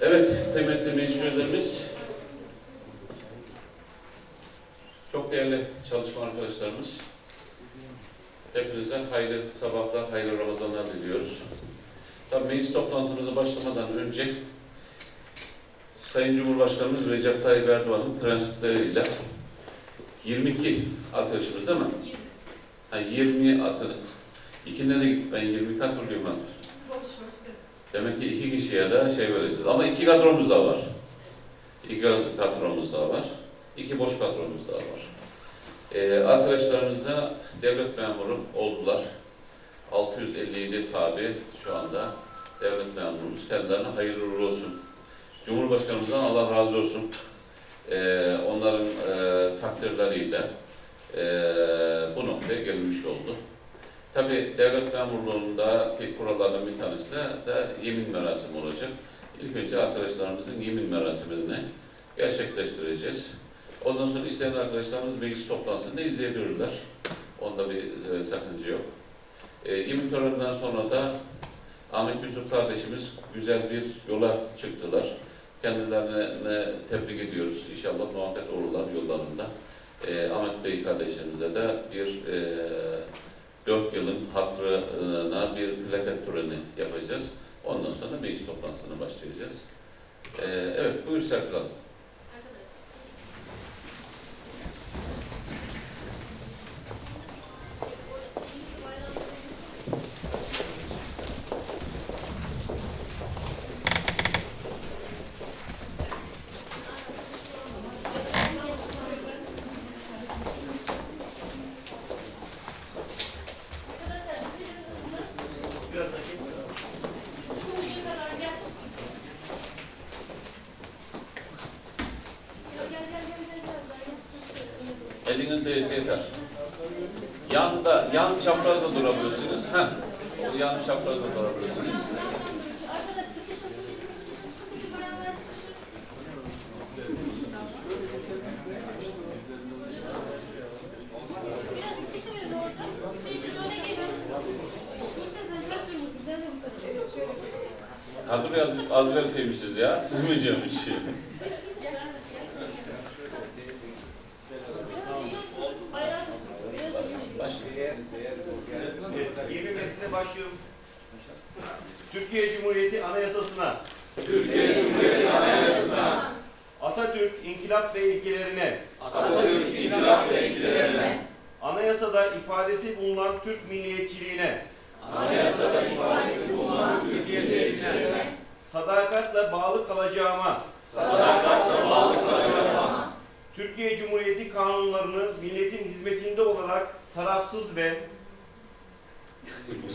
Evet, kıymetli meclis çok değerli çalışma arkadaşlarımız, hepinize hayırlı sabahlar, hayırlı Ramazanlar diliyoruz. Tabii meclis toplantımıza başlamadan önce Sayın Cumhurbaşkanımız Recep Tayyip Erdoğan'ın prensipleriyle 22 arkadaşımız değil mi? Ha 20 arkadaş. İkinde de gitti. Ben 20 hatırlıyorum ben. Demek ki iki kişiye de şey vereceğiz. Ama iki kadromuz da var. İki kadromuz da var. İki boş kadromuz da var. Ee, arkadaşlarımız da devlet memuru oldular. 657 tabi şu anda devlet memurumuz. Kendilerine hayırlı olsun. Cumhurbaşkanımızdan Allah razı olsun. Ee, onların e, takdirleriyle e, bu noktaya gelmiş oldu. Tabi devlet memurluğundaki kurallardan bir tanesi de, de yemin merasimi olacak. İlk önce arkadaşlarımızın yemin merasimini gerçekleştireceğiz. Ondan sonra isteyen arkadaşlarımız meclis toplantısında izleyebilirler. Onda bir e, sakınca yok. E, yemin töreninden sonra da Ahmet Yusuf kardeşimiz güzel bir yola çıktılar. Kendilerine tebrik ediyoruz. İnşallah muhakkak olurlar yollarında. E, Ahmet Bey kardeşimize de bir e, dört yılın hatırına bir plaket töreni yapacağız. Ondan sonra meclis toplantısına başlayacağız. E, evet, buyur Serpil Eliniz değse yeter. Yanda, yan çaprazda durabilirsiniz. Heh, o yan çaprazda durabilirsiniz. Arkadaş sıkışın sıkışın sıkışın sıkışın bayanlar sıkışın. Başlıyorum. Türkiye Cumhuriyeti Anayasası'na, Türkiye Cumhuriyeti Anayasası'na, Atatürk İnkılap ve ilkelerine, Atatürk İnkılap ve ilkelerine, anayasada ifadesi bulunan Türk milliyetçiliğine, anayasada ifadesi bulunan Türkiye milliyetçiliğine, sadakatle bağlı kalacağıma, sadakatle bağlı kalacağıma, Türkiye Cumhuriyeti kanunlarını milletin hizmetinde olarak tarafsız ve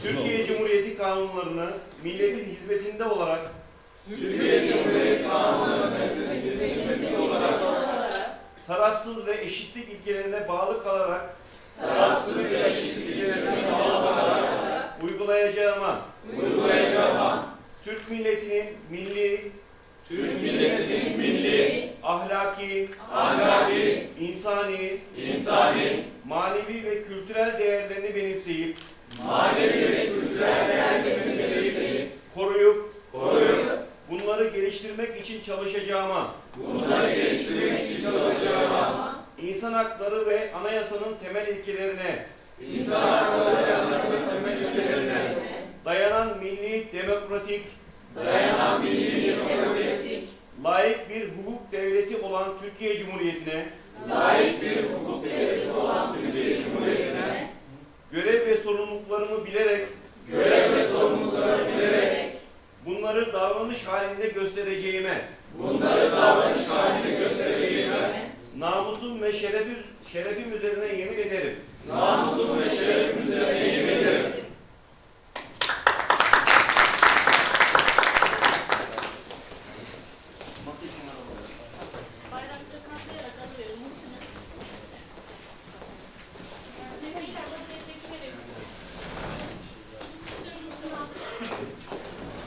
Türkiye Cumhuriyeti kanunlarını milletin hizmetinde olarak Türkiye Cumhuriyeti kanunlarını hizmetinde olarak tarafsız ve eşitlik ilkelerine bağlı kalarak tarafsız ve eşitlik ilkelerine bağlı kalarak uygulayacağıma, uygulayacağıma, Türk milletinin milli, Türk milletinin milli, ahlaki, ahlaki, insani, insani, manevi ve kültürel değerlerini benimseyip, manevi ve kültürel değerlerini benimseyip, koruyup, koruyup, bunları geliştirmek için çalışacağıma, bunları geliştirmek için çalışacağıma, insan hakları ve anayasanın temel ilkelerine. İnsan hakları ve anayasasının temel ilkelerine. Dayanan milli, demokratik, dayanan milli demokratik, layık bir hukuk devleti olan Türkiye Cumhuriyeti'ne. Layık bir hukuk devleti olan Türkiye Cumhuriyeti'ne görev ve sorumluluklarımı bilerek görev ve sorumlulukları bilerek bunları davranış halinde göstereceğime, bunları davranış halinde göstereceğime, namusum ve şerefim, şerefim üzerine yemin ederim. namusum ve şerefim üzerine yemin ederim.